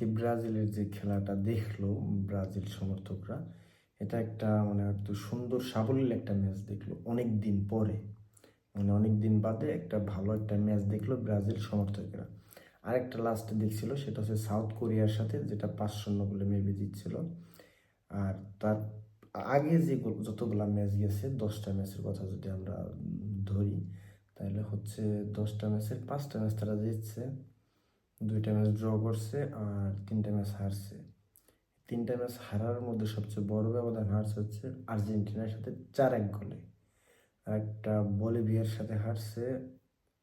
আজকে ব্রাজিলের যে খেলাটা দেখল ব্রাজিল সমর্থকরা, এটা একটা মানে একটু সুন্দর সাবলীল একটা ম্যাচ দেখল অনেক দিন পরে। মানে অনেক দিন বাদে একটা ভালো একটা ম্যাচ দেখল ব্রাজিল সমর্থকরা। আরেকটা লাস্টে দেখছিল, সেটা হচ্ছে সাউথ কোরিয়ার সাথে, যেটা পাঁচ শূন্য বলে মেবি জিতছিল। আর তার আগে যে যতগুলা ম্যাচ গেছে, দশটা ম্যাচের কথা যদি আমরা ধরি, তাহলে হচ্ছে দশটা ম্যাচের পাঁচটা ম্যাচ তারা জিতছে। দুইটা ম্যাচ ড্র করছে আর তিনটা ম্যাচ হারছে। তিনটা ম্যাচ হারার মধ্যে সবচেয়ে বড় ব্যবধান হারছে হচ্ছে আর্জেন্টিনার সাথে চার এক গোলে। আর একটা বলিভিয়ার সাথে হারছে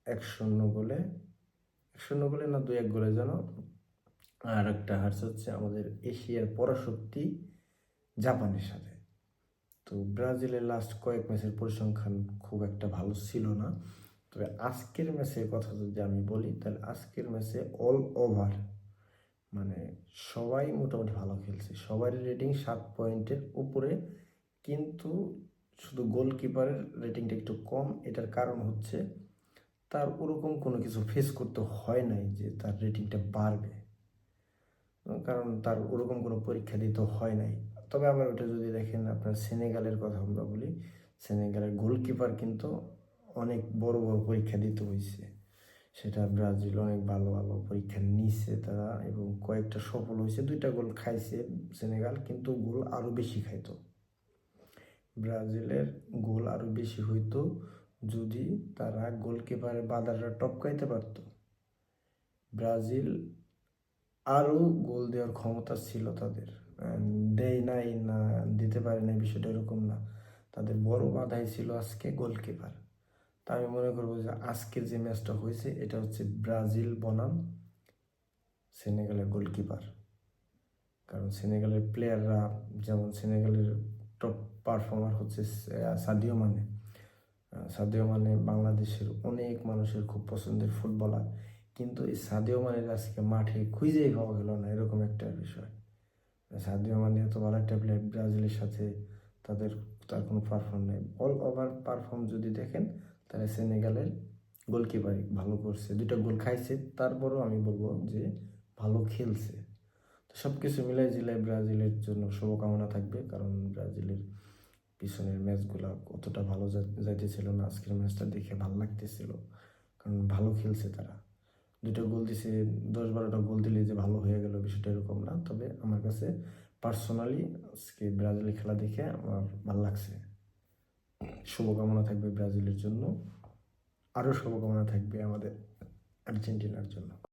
এক শূন্য গোলে। এক শূন্য গোলে না দুই এক গোলে যেন আর একটা হারছে হচ্ছে আমাদের এশিয়ার পরাশক্তি জাপানের সাথে। তো ব্রাজিলের লাস্ট কয়েক ম্যাচের পরিসংখ্যান খুব একটা ভালো ছিল না। তবে আজকের ম্যাচের কথা যদি আমি বলি, তাহলে আজকের ম্যাচে অল ওভার মানে সবাই মোটামুটি ভালো খেলছে। সবারই রেটিং সাত পয়েন্টের উপরে, কিন্তু শুধু গোলকিপারের রেটিংটা একটু কম। এটার কারণ হচ্ছে তার ওরকম কোনো কিছু ফেস করতে হয় নাই যে তার রেটিংটা বাড়বে। কারণ তার ওরকম কোনো পরীক্ষা দিতে হয় নাই। তবে আবার ওটা যদি দেখেন আপনার সেনেগালের কথা আমরা বলি সেনেগালের গোলকিপার কিন্তু অনেক বড় বড় পরীক্ষা দিতে হয়েছে সেটা ব্রাজিল অনেক ভালো ভালো পরীক্ষা নিছে তারা এবং কয়েকটা সফল হয়েছে দুইটা গোল খাইছে সেনেগাল, কিন্তু গোল আরও বেশি খাইতো। ব্রাজিলের গোল আরও বেশি হইতো যদি তারা গোলকিপারের বাধাটা টপকাইতে পারতো। ব্রাজিল আরও গোল দেওয়ার ক্ষমতা ছিল তাদের। দেয় নাই না, দিতে পারে নাই, বিষয়টা এরকম না। তাদের বড় বাধাই ছিল আজকে গোলকিপার। তা আমি মনে করব যে আজকের যে ম্যাচটা হয়েছে, এটা হচ্ছে ব্রাজিল বনাম, সেনেগালের গোলকিপার। কারণ সেনেগালের প্লেয়াররা যেমন সেনেগালের টপ পারফর্মার হচ্ছে সাদিও মানে। সাদিও মানে বাংলাদেশের অনেক মানুষের খুব পছন্দের ফুটবলার। কিন্তু এই সাদিও মানের আজকে মাঠে খুঁজেই পাওয়া গেল না, এরকম একটা বিষয়। সাদিও মানে এত ভালো একটা প্লেয়ার ব্রাজিলের সাথে তাদের তার কোনো পারফর্ম নেই। অল ওভার পারফর্ম যদি দেখেন তাহলে সেনেগালের গোলকিপারই ভালো করছে, দুইটা গোল খাইছে, তারপরেও আমি বলব যে ভালো খেলছে। তো সব কিছু মিলাই জিলাই ব্রাজিলের জন্য শুভকামনা থাকবে, কারণ ব্রাজিলের পিছনের ম্যাচগুলো অতটা ভালো যাইতেছিল না, আজকের ম্যাচটা দেখে ভালো লাগতেছিল, কারণ ভালো খেলছে তারা। দুটো গোল দিছে দশ বারোটা গোল দিলে যে ভালো হয়ে গেল বিষয়টা এরকম না, তবে আমার কাছে পার্সোনালি আজকে ব্রাজিলের খেলা দেখে আমার ভালো লাগছে। শুভকামনা থাকবে ব্রাজিলের জন্য। আরও শুভকামনা থাকবে আমাদের আর্জেন্টিনার জন্য।